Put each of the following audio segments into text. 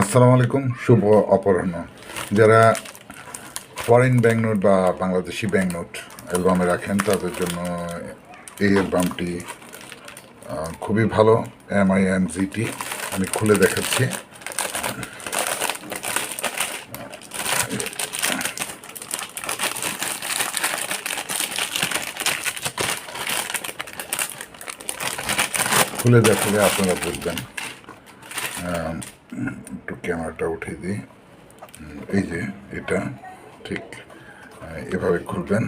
আসসালামু আলাইকুম, শুভ অপরাহ্ন। যারা ফরেন ব্যাঙ্ক নোট বা বাংলাদেশি ব্যাঙ্ক নোট অ্যালবামে রাখেন, তাদের জন্য এই অ্যালবামটি খুবই ভালো এম আই এম জিটি আমি খুলে দেখাচ্ছি। খুলে দেখালে আপনারা বুঝবেন। একটু ক্যামেরাটা উঠিয়ে দিই। এই যে এটা, ঠিক এভাবে খুলবেন।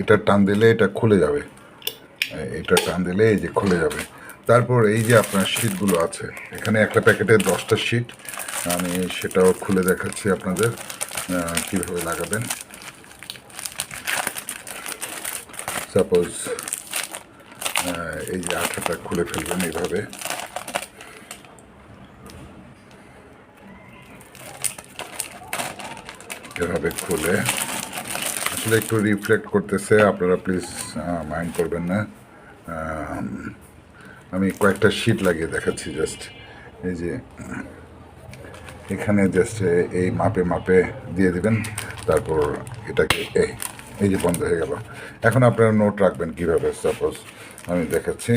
এটা টান দিলে এটা খুলে যাবে। এটা টান দিলে এই যে খুলে যাবে। তারপর এই যে আপনার শিটগুলো আছে, এখানে একটা প্যাকেটে দশটা শিট আমি সেটাও খুলে দেখাচ্ছি আপনাদের কীভাবে লাগাবেন। সাপোজ এই যে আঠাটা খুলে ফেলবেন এইভাবে। এভাবে খুলে। আসলে একটু রিফ্লেক্ট করতেছে, আপনারা প্লিজ মাইন্ড করবেন না। আমি কয়েকটা শিট লাগিয়ে দেখাচ্ছি জাস্ট এই যে, এখানে জাস্ট এই মাপে মাপে দিয়ে দেবেন, তারপর এটাকে, এই এই যে বন্ধ হয়ে গেল। এখন আপনারা নোট রাখবেন কীভাবে সাপোজ আমি দেখাচ্ছি।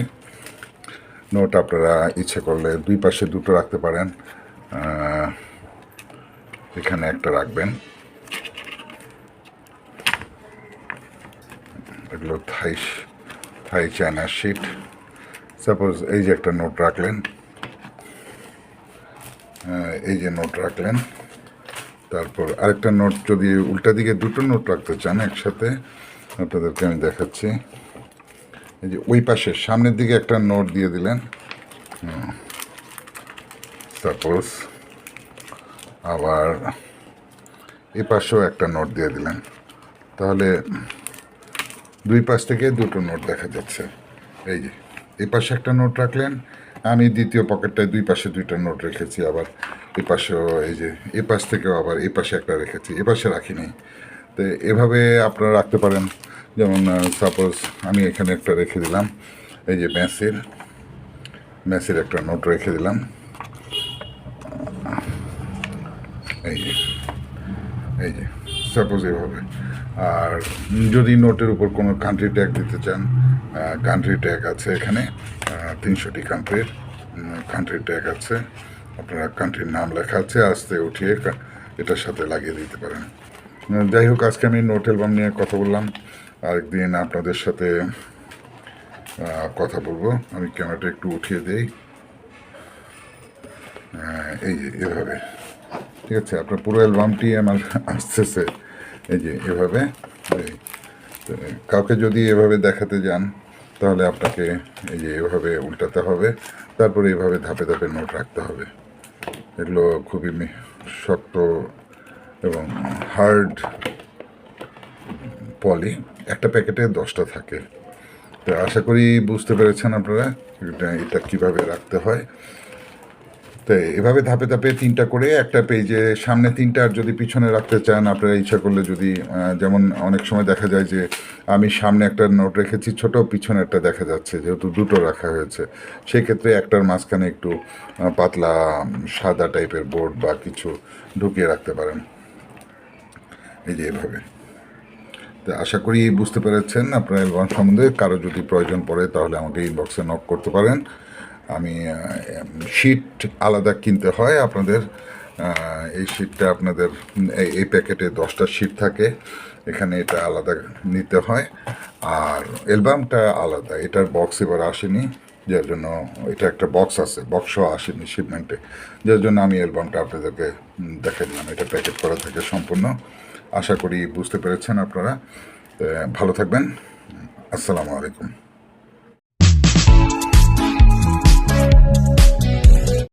নোট আপনারা ইচ্ছে করলে দুই পাশে দুটো রাখতে পারেন। এখানে একটা রাখবেন। এগুলো Thai Thai China sheet suppose এই যে একটা নোট রাখলেন আহ, এই যে নোট রাখলেন তারপর আরেকটা নোট যদি উল্টা দিকে দুটো নোট রাখতে চান একসাথে আপনাদেরকে আমি দেখাচ্ছি। এই যে ওই পাশে সামনের দিকে একটা নোট দিয়ে দিলেন সাপোজ আবার এই পাশেও একটা নোট দিয়ে দিলেন। তাহলে দুই পাশ থেকে দুটো নোট দেখা যাচ্ছে। এই যে, এই পাশে একটা নোট রাখলেন, আমি দ্বিতীয় পকেটটায় দুই পাশে দুইটা নোট রেখেছি, আবার এই পাশেও এই যে এই পাশ থেকেও আবার এই পাশে একটা রেখেছি, এ পাশে রাখিনি। তো এভাবে আপনারা রাখতে পারেন। যেমন সাপোজ আমি এখানে একটা রেখে দিলাম, এই যে মেসির মেসির একটা নোট রেখে দিলাম। এই যে এই যে সাপোজ এভাবে। আর যদি নোটের উপর কোনো কান্ট্রি ট্যাগ দিতে চান কান্ট্রি ট্যাগ আছে এখানে তিনশোটি কান্ট্রির কান্ট্রি ট্যাগ আছে, আপনারা কান্ট্রির নাম লেখা আছে, আস্তে উঠিয়ে এটার সাথে লাগিয়ে দিতে পারেন। যাই হোক, আজকে আমি নোট অ্যালবাম নিয়ে কথা বললাম। আরেকদিন আপনাদের সাথে কথা বলব। আমি ক্যামেরাটা একটু উঠিয়ে দিই। এই এভাবে। ঠিক আছে, আপনার পুরো অ্যালবামটি আমার আসতেছে। এই যে এভাবে কাউকে যদি এভাবে দেখাতে যান, তাহলে আপনাকে এই যে এভাবে উল্টাতে হবে, তারপরে এভাবে ধাপে ধাপে নোট রাখতে হবে। এগুলো খুবই শক্ত এবং হার্ড পলি, একটা প্যাকেটে দশটা থাকে। তো আশা করি বুঝতে পেরেছেন আপনারা এটা এটা কীভাবে রাখতে হয়। তো এভাবে ধাপে ধাপে তিনটা করে একটা পেজে সামনে তিনটা, আর যদি পিছনে রাখতে চান, আপনারা ইচ্ছা করলে যদি যেমন অনেক সময় দেখা যায় যে আমি সামনে একটা নোট রেখেছি, ছোট পিছনে একটা দেখা যাচ্ছে, যেহেতু দুটো রাখা হয়েছে। সেক্ষেত্রে একটার মাঝখানে একটু পাতলা সাদা টাইপের বোর্ড বা কিছু ঢুকিয়ে রাখতে পারেন। এই যে এভাবে। তো আশা করি বুঝতে পেরেছেন। আপনার সম্বন্ধে কারও যদি প্রয়োজন পড়ে, তাহলে আমাকে ইনবক্সে নক করতে পারেন। আমি শিট আলাদা কিনতে হয় আপনাদের। এই শিটটা আপনাদের, এই প্যাকেটে দশটা শিট থাকে। এখানে এটা আলাদা নিতে হয়। আর অ্যালবামটা আলাদা। এটার বক্স এবার আসেনি, যার জন্য এটা একটা বক্স আছে বক্সও আসেনি শিপমেন্টে যার জন্য আমি অ্যালবামটা আপনাদেরকে দেখে দিলাম। এটা প্যাকেট করা থাকে সম্পূর্ণ। আশা করি বুঝতে পেরেছেন আপনারা। ভালো থাকবেন। আসসালামু আলাইকুম।